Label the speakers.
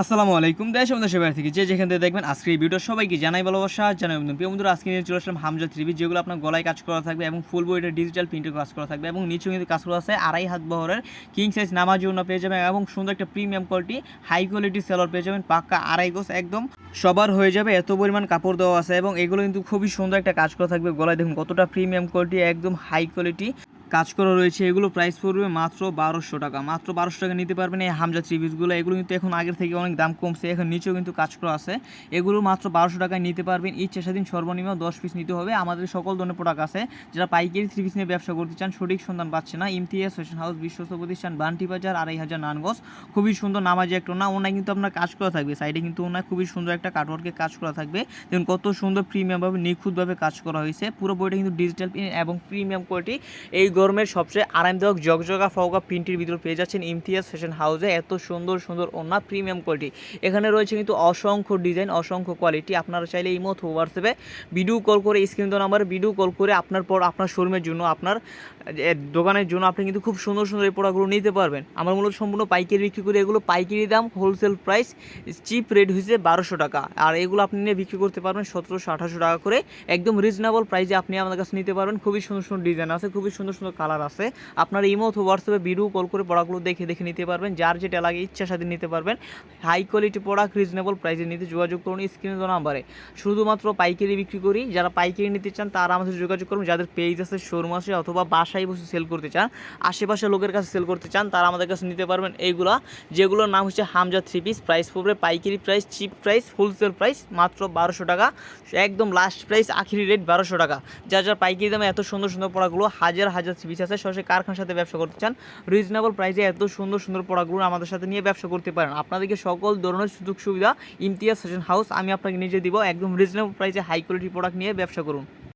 Speaker 1: আসসালামু আলাইকুম, দেশ আমাদের সেবার থেকে যে যেখান থেকে দেখবেন আজকের এই ভিডিও সবাইকে জানাই ভালোবাসা, জানাই অভিনন্দন। প্রিয় বন্ধুরা, আজকে নিয়ে চলে আসলাম হামজা থ্রিবি, যেগুলো আপনার গলায় কাজ করা থাকবে এবং ফুল বইটা ডিজিটাল প্রিন্টে কাজ করা থাকবে এবং নিচেও কিন্তু কাজ করা আছে, আড়াই হাত বহরের কিং সাইজ নামার জন্য পেয়ে যাবেন এবং সুন্দর একটা প্রিমিয়াম কোয়ালিটি হাই কোয়ালিটি সেলর পেয়ে যাবেন পাক্কা আড়াই গোস একদম সবার হয়ে যাবে, এত পরিমাণ কাপড় দেওয়া আছে এবং এগুলো কিন্তু খুবই সুন্দর একটা কাজ করা থাকবে গলায়। দেখুন কতটা প্রিমিয়াম কোয়ালিটি একদম হাই কোয়ালিটি কাজ করা রয়েছে, এগুলো প্রাইস পড়বে মাত্র বারোশো টাকা। মাত্র বারোশো টাকা নিতে পারবেন এই হামজা থ্রিপিসগুলো এগুলো কিন্তু এখন আগের থেকে অনেক দাম কমছে, এখন নিচেও কিন্তু কাজ করা আছে। এগুলো মাত্র বারোশো টাকায় নিতে পারবেন। ইচ্ছা স্বাধীন সর্বনিম্ন দশ পিস নিতে হবে। আমাদের সকল ধরনের প্রোডাক্ট আছে। যারা পাইকারি থ্রি পিস নিয়ে ব্যবসা করতে চান, সঠিক সন্ধান পাচ্ছে না। ইমতিয়াজ ফ্যাশন হাউস বিশ্বস্ত প্রতিষ্ঠান, বান্টি বাজার, আড়াই হাজার নানগজ খুবই সুন্দর নামাজি একটা না ওনায় কিন্তু আপনার কাজ করা থাকবে। সাইডে কিন্তু ওনায় খুবই সুন্দর একটা কাটওয়ার্কে কাজ করা থাকবে। দেখুন, কত সুন্দর প্রিমিয়ামভাবে নিখুঁতভাবে কাজ করা হয়েছে। পুরো বইটা কিন্তু ডিজিটাল এবং প্রিমিয়াম কোয়ালিটি এই গরমের সবচেয়ে আরামদায়ক জগজগা ফওগা প্রিন্টের ভিতরে পেয়ে যাচ্ছেন ইমতিয়াজ ফ্যাশন হাউসে এত সুন্দর সুন্দর ওনা প্রিমিয়াম কোয়ালিটি। এখানে রয়েছে কিন্তু অসংখ্য ডিজাইন, অসংখ্য কোয়ালিটি। আপনারা চাইলে এই মতো হোয়াটসঅ্যাপে ভিডিও কল করে, স্ক্রিন তো নাম্বার ভিডিও কল করে আপনার পর আপনার শোরুমের জন্য, আপনার দোকানের জন্য আপনি কিন্তু খুব সুন্দর সুন্দর এই প্রোডাক্টগুলো নিতে পারবেন। আমার মূলত সম্পূর্ণ পাইকারি বিক্রি করে, এগুলো পাইকারি দাম হোলসেল প্রাইস চিপ রেট হয়েছে বারোশো টাকা। আর এগুলো আপনি নিয়ে বিক্রি করতে পারবেন সতেরোশো আঠাশো টাকা করে। একদম রিজনেবল প্রাইসে আপনি আমাদের কাছে নিতে পারবেন। খুবই সুন্দর সুন্দর ডিজাইন আছে, খুবই সুন্দর সুন্দর কালার আছে। আপনার ইমো অথবা হোয়াটসঅ্যাপে ভিডিও কল করে প্রোডাক্টগুলো দেখে দেখে নিতে পারবেন। যার যেটা লাগে ইচ্ছা সাথে নিতে পারবেন। হাই কোয়ালিটি প্রোডাক্ট রিজনেবল প্রাইসে নিতে যোগাযোগ করুন স্ক্রিনে নাম্বারে শুধুমাত্র পাইকারি বিক্রি করি। যারা পাইকারি নিতে চান, তারা আমাদের যোগাযোগ করুন। যাদের পেজ আছে শোরুম আছে অথবা বাসায় বসে সেল করতে চান আশেপাশে লোকের কাছে সেল করতে চান, তারা আমাদের কাছে নিতে পারবেন এইগুলা। যেগুলোর নাম হচ্ছে হামজা থ্রি পিস প্রাইস পড়বে পাইকারি price cheap price wholesale price মাত্র বারোশো টাকা। একদম লাস্ট প্রাইস আখিরি রেট বারোশো টাকা। যা যা পাইকারি দামে এত সুন্দর সুন্দর পড়াগুলো হাজার হাজার পিস আছে, সরাসরি কারখানার সাথে ব্যবসা করতে চান রিজনেবল প্রাইসে এত সুন্দর সুন্দর প্রোডাক্টগুলো আমাদের সাথে নিয়ে ব্যবসা করতে পারেন। আপনাদেরকে সকল ধরনের সুযোগ সুবিধা ইমতিয়াজ সেশন হাউস, আমি আপনাকে নিজে দিব, একদম রিজনেবল প্রাইসে হাই কোয়ালিটি প্রোডাক্ট নিয়ে ব্যবসা করুন।